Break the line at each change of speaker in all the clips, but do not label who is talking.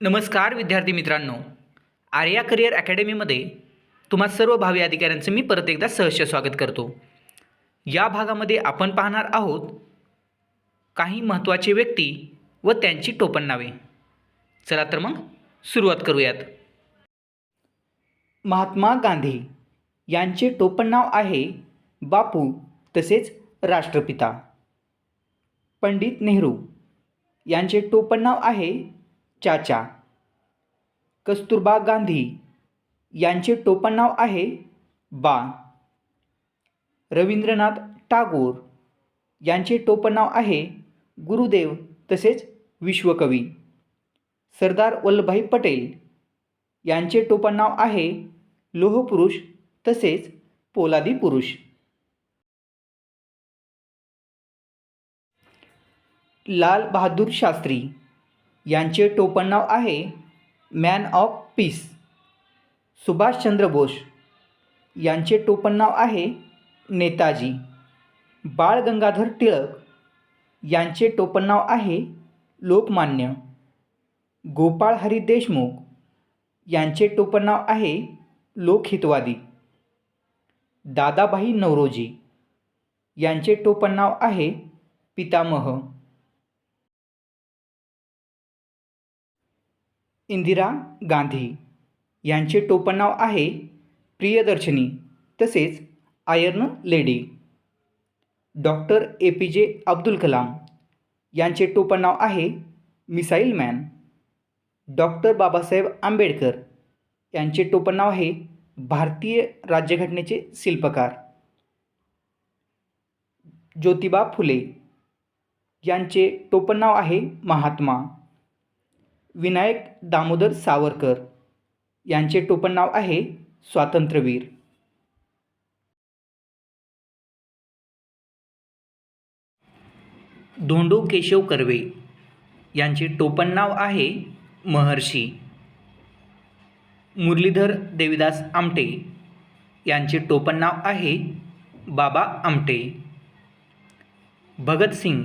नमस्कार विद्यार्थी मित्रांनो. आर्या करिअर अकॅडमीमध्ये तुम्हा सर्व भावी अधिकाऱ्यांचं मी परत एकदा सहर्ष स्वागत करतो. या भागामध्ये आपण पाहणार आहोत काही महत्त्वाचे व्यक्ती व त्यांची टोपण नावे. चला तर मग सुरुवात करूयात. महात्मा गांधी यांचे टोपण नाव आहे बापू तसेच राष्ट्रपिता. पंडित नेहरू यांचे टोपण नाव आहे चाचा. कस्तुरबा गांधी यांचे टोपण नाव आहे बा. रवींद्रनाथ टागोर यांचे टोपण नाव आहे गुरुदेव तसेच विश्वकवी. सरदार वल्लभभाई पटेल यांचे टोपण नाव आहे लोहपुरुष तसेच पोलादी पुरुष. लाल बहादूर शास्त्री यांचे टोपण नाव आहे man of peace Subhashchandra Bose यांचे टोपण नाव आहे नेताजी. बाळ गंगाधर टिळक यांचे टोपण नाव आहे लोकमान्य. गोपाळ हरी देशमुख यांचे टोपण नाव आहे लोकहितवादी. दादाभाई नवरोजी यांचे टोपण नाव आहे पितामह. इंदिरा गांधी यांचे टोपण नाव आहे प्रियदर्शनी तसेच iron lady. Doctor A P J Abdul Kalam यांचे टोपण नाव आहे missile man. Doctor Babasaheb Ambedkar यांचे टोपण नाव आहे भारतीय राज्यघटनेचे शिल्पकार. ज्योतिबा फुले यांचे टोपण नाव आहे महात्मा. विनायक दामोदर सावरकर यांचे टोपण नाव आहे स्वातंत्र्यवीर. धोंडो केशव कर्वे यांचे टोपण नाव आहे महर्षी. मुरलीधर देविदास आमटे यांचे टोपण नाव आहे बाबा आमटे. भगतसिंग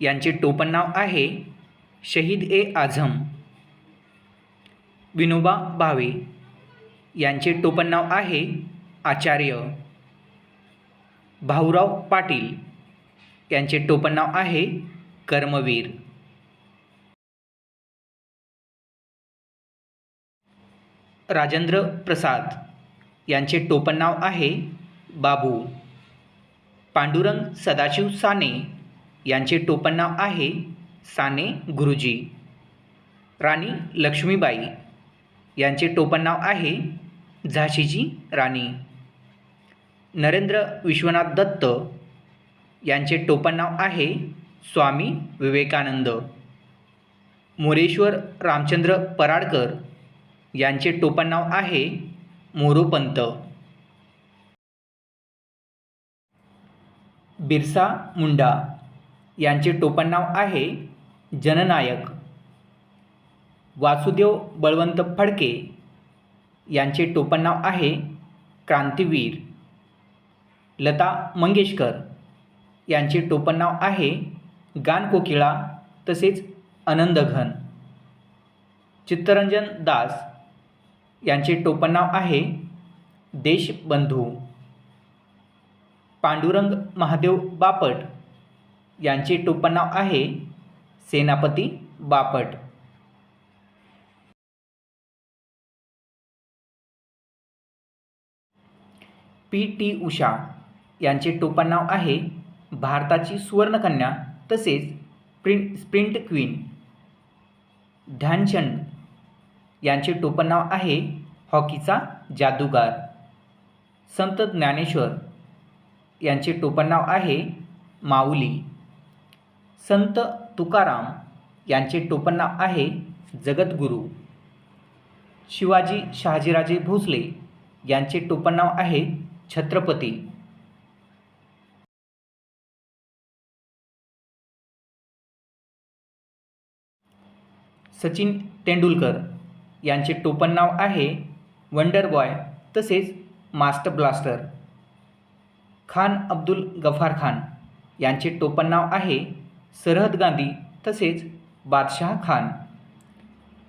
यांचे टोपण नाव आहे शहीद ए आझम विनोबा भावे यांचे टोपण नाव आहे आचार्य. भाऊराव पाटील यांचे टोपण नाव आहे कर्मवीर. राजेंद्र प्रसाद यांचे टोपण नाव आहे बाबू. पांडुरंग सदाशिव साने यांचे टोपण नाव आहे साने गुरुजी. राणी लक्ष्मीबाई. यांचे टोपण नाव आहे झाशीची राणी. नरेंद्र विश्वनाथ दत्त. यांचे टोपण नाव आहे स्वामी विवेकानंद. मोरेश्वर रामचंद्र पराडकर. यांचे टोपण नाव आहे मोरोपंत. बिरसा मुंडा. यांचे टोपण नाव आहे जननायक वासुदेव बळवंत फडके यांचे टोपण नाव आहे क्रांतीवीर. लता मंगेशकर यांचे टोपण नाव आहे गानकोकिळा तसेच आनंदघन चित्तरंजन दास यांचे टोपण नाव आहे देशबंधू पांडुरंग महादेव बापट यांचे टोपण नाव आहे सेनापती बापट. पी. टी. उषा यांचे टोपण नाव आहे भारताची सुवर्णकन्या तसेच प्रिंट स्प्रिंट क्वीन. ध्यानचंद यांचे टोपण नाव आहे हॉकीचा जादूगार. संत ज्ञानेश्वर यांचे टोपण नाव आहे माऊली. संत तुकाराम यांचे टोपण नाव आहे जगद्गुरू. शिवाजी शहाजीराजे भोसले यांचे टोपण नाव आहे छत्रपती. सचिन तेंडुलकर यांचे टोपण नाव आहे वंडर बॉय तसेच मास्टर ब्लास्टर. खान अब्दुल गफार खान यांचे टोपण नाव आहे सरहद गांधी तसेच बादशाह खान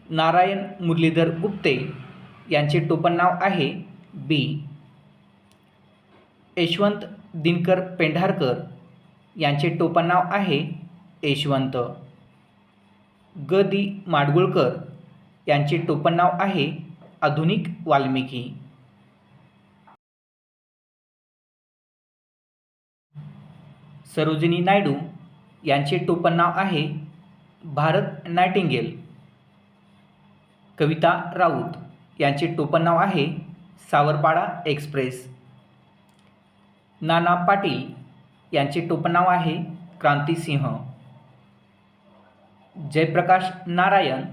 नारायण मुरलीधर गुप्ते यांचे टोपणनाव आहे बी. यशवंत दिनकर पेंढारकर यांचे टोपणनाव आहे यशवंत. ग. दी. माडगुळकर यांचे टोपणनाव आहे आधुनिक वाल्मिकी. सरोजिनी नायडू यांचे टोपणनाव आहे भारत नायटिंगेल. कविता राऊत यांचे टोपणनाव आहे सावरपाडा एक्सप्रेस. नाना पाटील यांचे टोपणनाव आहे क्रांतिसिंह जयप्रकाश नारायण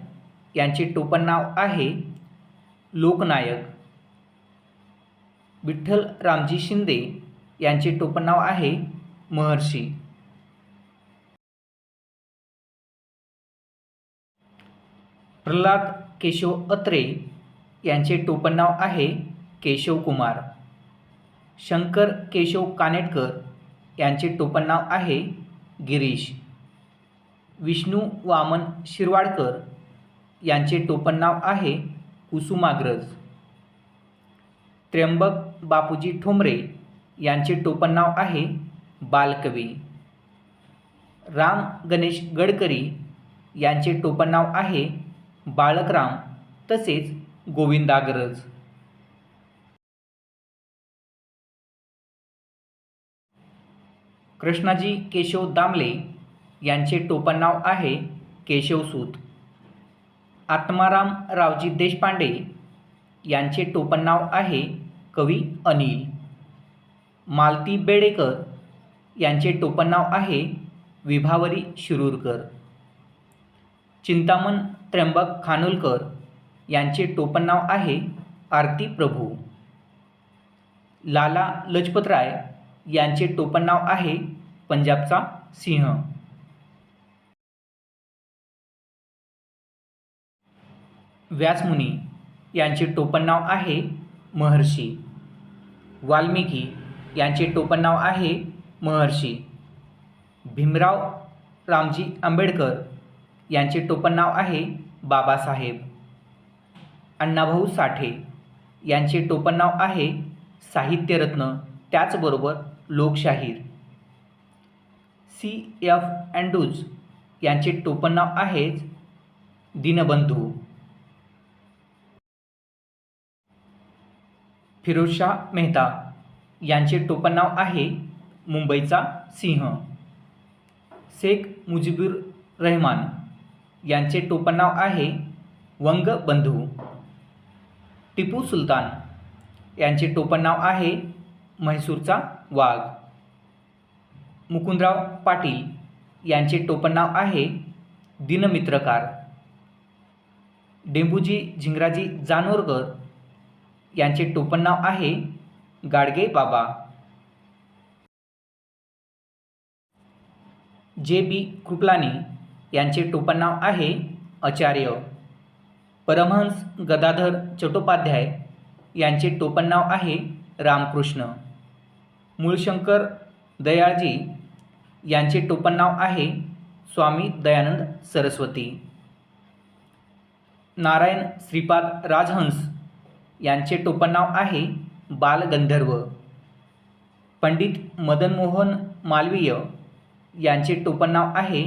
यांचे टोपणनाव आहे लोकनायक. विठ्ठल रामजी शिंदे यांचे टोपणनाव आहे महर्षी. प्रल्हाद केशव अत्रे यांचे टोपणनाव आहे केशवकुमार शंकर केशव कानेटकर यांचे टोपणनाव आहे गिरीश. विष्णू वामन शिरवाडकर यांचे टोपणनाव आहे कुसुमाग्रज. त्र्यंबक बापूजी ठोंबरे यांचे टोपणनाव आहे बालकवी. राम गणेश गडकरी यांचे टोपणनाव आहे बाळकराम तसेच गोविंदाग्रज. कृष्णाजी केशव दामले यांचे टोपणनाव आहे केशवसूत आत्माराम रावजी देशपांडे यांचे टोपणनाव आहे कवी अनिल. मालती बेडेकर यांचे टोपणनाव आहे विभावरी शिरूरकर. चिंतामण त्र्यंबक खानोलकर यांचे टोपणनाव आहे आरती प्रभू. लाला लजपतराय यांचे टोपणनाव आहे पंजाबचा सिंह. व्यासमुनी यांचे टोपणनाव आहे महर्षी. वाल्मिकी यांचे टोपणनाव आहे महर्षी. भीमराव रामजी आंबेडकर यांचे टोपण नाव आहे बाबासाहेब. अण्णाभाऊ साठे यांचे टोपण नाव आहे साहित्यरत्न त्याचबरोबर लोकशाहीर. सी एफ अँडूज यांचे टोपण नाव आहेच दीनबंधू. फिरोजशाह मेहता यांचे टोपण नाव आहे मुंबईचा सिंह. शेख मुजीबुर रहमान. यांचे टोपणनाव आहे वंगबंधू. टिपू सुलतान. यांचे टोपणनाव आहे म्हैसूरचा वाघ. मुकुंदराव पाटील. यांचे टोपणनाव आहे दिनमित्रकार. डेंबूजी झिंगराजी जानोरकर. यांचे टोपणनाव आहे गाडगे बाबा. जे बी कृपलानी. यांचे टोपणनाव आहे आचार्य परमहंस गदाधर चट्टोपाध्याय. यांचे टोपणनाव आहे रामकृष्ण. मूळशंकर दयाळजी यांचे टोपणनाव आहे स्वामी दयानंद सरस्वती. नारायण श्रीपाद राजहंस यांचे टोपणनाव आहे बालगंधर्व पंडित मदन मोहन मालवीय यांचे टोपणनाव आहे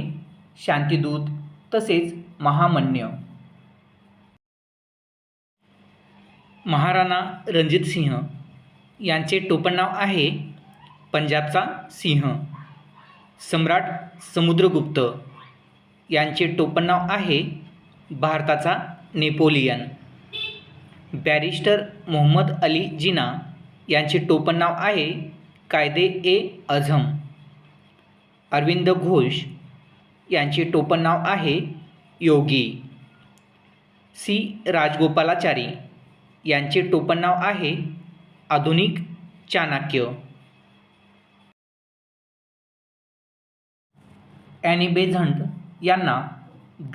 शांतिदूत तसेच महामन्य. महाराणा रणजित सिंह यांचे टोपणनाव आहे पंजाबचा सिंह. सम्राट समुद्रगुप्त यांचे टोपणनाव आहे भारताचा नेपोलियन. बॅरिस्टर मोहम्मद अली जिना यांचे टोपणनाव आहे कायदे ए अझम. अरविंद घोष यांचे टोपण नाव आहे योगी. सी. राजगोपालाचारी यांचे टोपण नाव आहे आधुनिक चाणक्य. ॲनी बेझंट यांना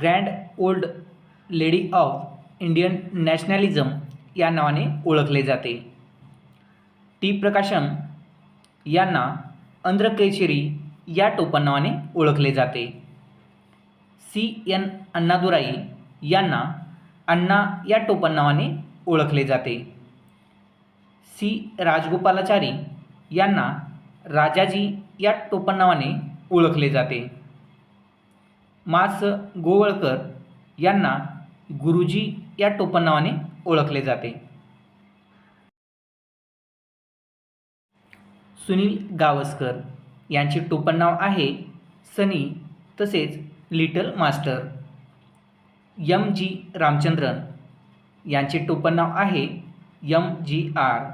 grand old lady of Indian nationalism या नावाने ओळखले जाते. टी. प्रकाशम यांना अंध्रकेशरी या टोपण नावाने ओळखले जाते. सी एन अण्णादुराई यांना अण्णा या टोपणनावाने ओळखले जाते. सी राजगोपालाचारी यांना राजाजी या टोपणनावाने ओळखले जाते. मास गोवळकर यांना गुरुजी या टोपणनावाने ओळखले जाते. सुनील गावस्कर यांचे टोपणनाव आहे सनी तसेच little master M G Ramachandran यांचे टोपणनाव आहे M G R.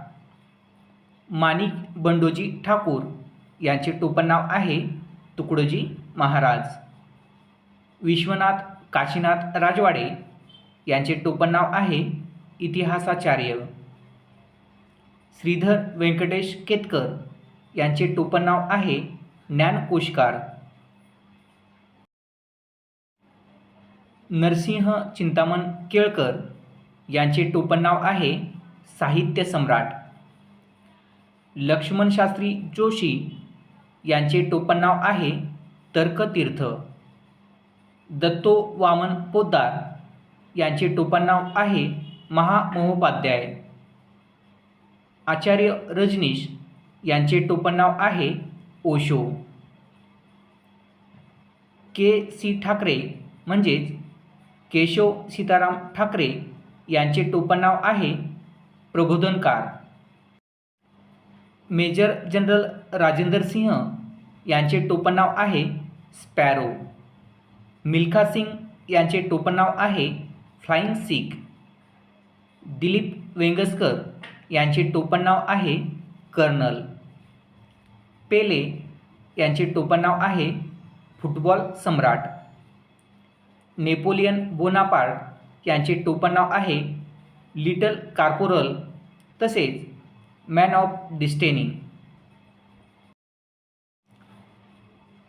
Manik Bandoji Thakur यांचे टोपणनाव आहे तुकडोजी महाराज. विश्वनाथ काशीनाथ राजवाडे यांचे टोपणनाव आहे इतिहासाचार्य. श्रीधर व्यंकटेश केतकर यांचे टोपणनाव आहे ज्ञानकोशकार नरसिंह चिंतामण केळकर यांचे टोपणनाव आहे साहित्य सम्राट. लक्ष्मण शास्त्री जोशी यांचे टोपणनाव आहे तर्कतीर्थ. दत्तो वामन पोद्दार यांचे टोपणनाव आहे महामहोपाध्याय. आचार्य रजनीश यांचे टोपणनाव आहे ओशो. के सी ठाकरे म्हणजेच केशव सीताराम ठाकरे यांचे टोपणनाव आहे प्रबोधनकार. मेजर जनरल राजेंद्र सिंह यांचे टोपणनाव आहे स्पॅरो. मिल्खा सिंग यांचे टोपणनाव आहे फ्लाइंग सिख. दिलीप वेंगसकर यांचे टोपणनाव आहे कर्नल. पेले यांचे टोपणनाव आहे फुटबॉल सम्राट. नेपोलियन बोनापार्ट यांचे टोपणनाव आहे लिटल कार्पोरल तसेच मॅन ऑफ डिस्टेनी.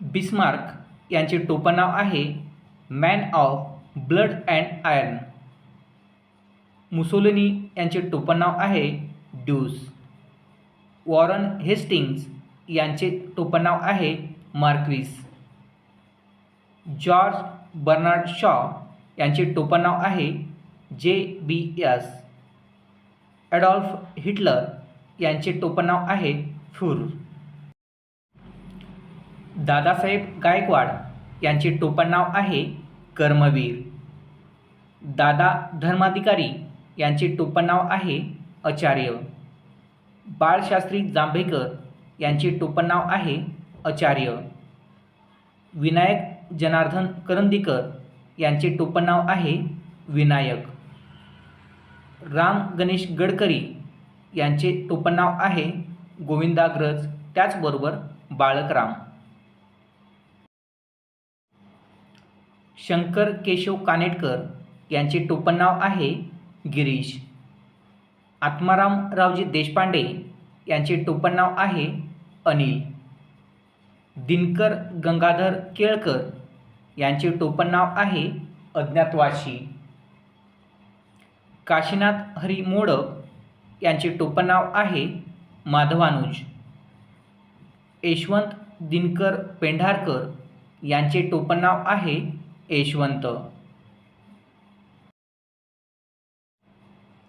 बिस्मार्क यांचे टोपणनाव आहे man of blood and iron. Mussolini यांचे टोपणनाव आहे ड्यूस. वॉरन हेस्टिंग्स यांचे टोपणनाव आहे मार्क्विस. जॉर्ज बर्नार्ड शॉ यांचे टोपणनाव आहे जे बी एस. ॲडॉल्फ हिटलर यांचे टोपणनाव आहे फुर. दादासाहेब गायकवाड यांचे टोपणनाव आहे कर्मवीर. दादा धर्माधिकारी यांचे टोपणनाव आहे आचार्य. बाळशास्त्री जांभेकर यांचे टोपणनाव आहे आचार्य. विनायक जनार्दन करंदीकर यांचे टोपणनाव आहे विनायक. राम गणेश गडकरी यांचे टोपणनाव आहे गोविंदाग्रज त्याचबरोबर बाळकराम. शंकर केशव कानेटकर यांचे टोपणनाव आहे गिरीश. आत्माराम रावजी देशपांडे यांचे टोपणनाव आहे अनिल. दिनकर गंगाधर केळकर यांचे टोपणनाव आहे अज्ञातवाशी काशीनाथ हरी मोडक यांचे टोपणनाव आहे माधवानुज. यशवंत दिनकर पेंढारकर यांचे टोपणनाव आहे यशवंत.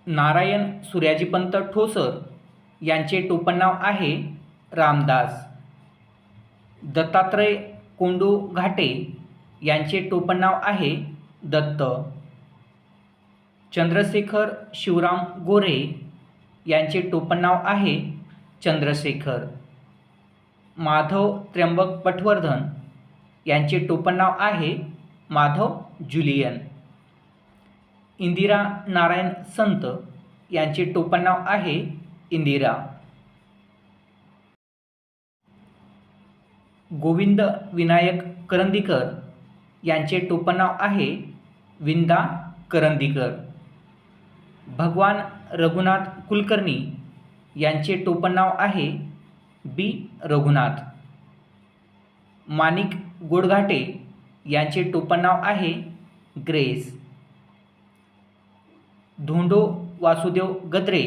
नारायण सूर्याजीपंत ठोसर यांचे टोपणनाव आहे रामदास. दत्तात्रय कोंडू घाटे यांचे टोपणनाव आहे दत्त. चंद्रशेखर शिवराम गोरे यांचे टोपणनाव आहे चंद्रशेखर. माधव त्र्यंबक पटवर्धन यांचे टोपणनाव आहे माधव जुलियन. इंदिरा नारायण संत यांचे टोपणनाव आहे इंदिरा. गोविंद विनायक करंदीकर यांचे टोपणनाव आहे विंदा करंदीकर. भगवान रघुनाथ कुलकर्णी यांचे टोपणनाव आहे बी रघुनाथ. माणिक गोडघाटे यांचे टोपणनाव आहे ग्रेस. धोंडो वासुदेव गद्रे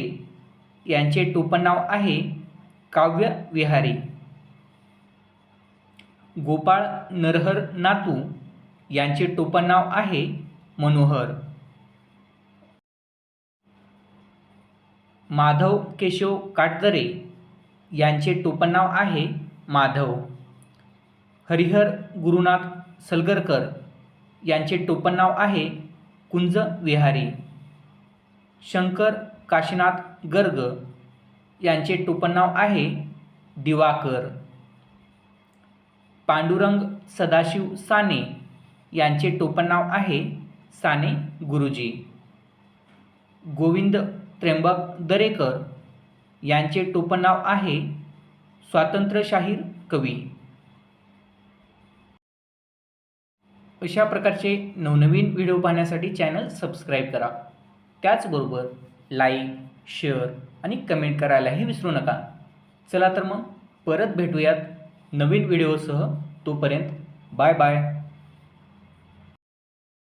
यांचे टोपणनाव आहे काव्य विहारी गोपाळ नरहर नातू यांचे टोपणनाव आहे मनोहर. माधव केशव काटदरे यांचे टोपणनाव आहे माधव. हरिहर गुरुनाथ सलगरकर यांचे टोपणनाव आहे कुंज विहारी. शंकर काशीनाथ गर्ग यांचे टोपणनाव आहे दिवाकर. पांडुरंग सदाशिव साने यांचे टोपणनाव आहे साने गुरुजी. गोविंद त्र्यंबक दरेकर यांचे टोपणनाव आहे स्वातंत्र्यशाहीर कवी. अशा प्रकारचे नवनवीन व्हिडिओ पाहण्यासाठी चॅनल सबस्क्राईब करा. त्याचबरोबर लाईक शेअर आणि कमेंट करायलाही विसरू नका. चला तर मग परत भेटूयात. नवीन व्हिडिओसह तोपर्यंत बाय बाय.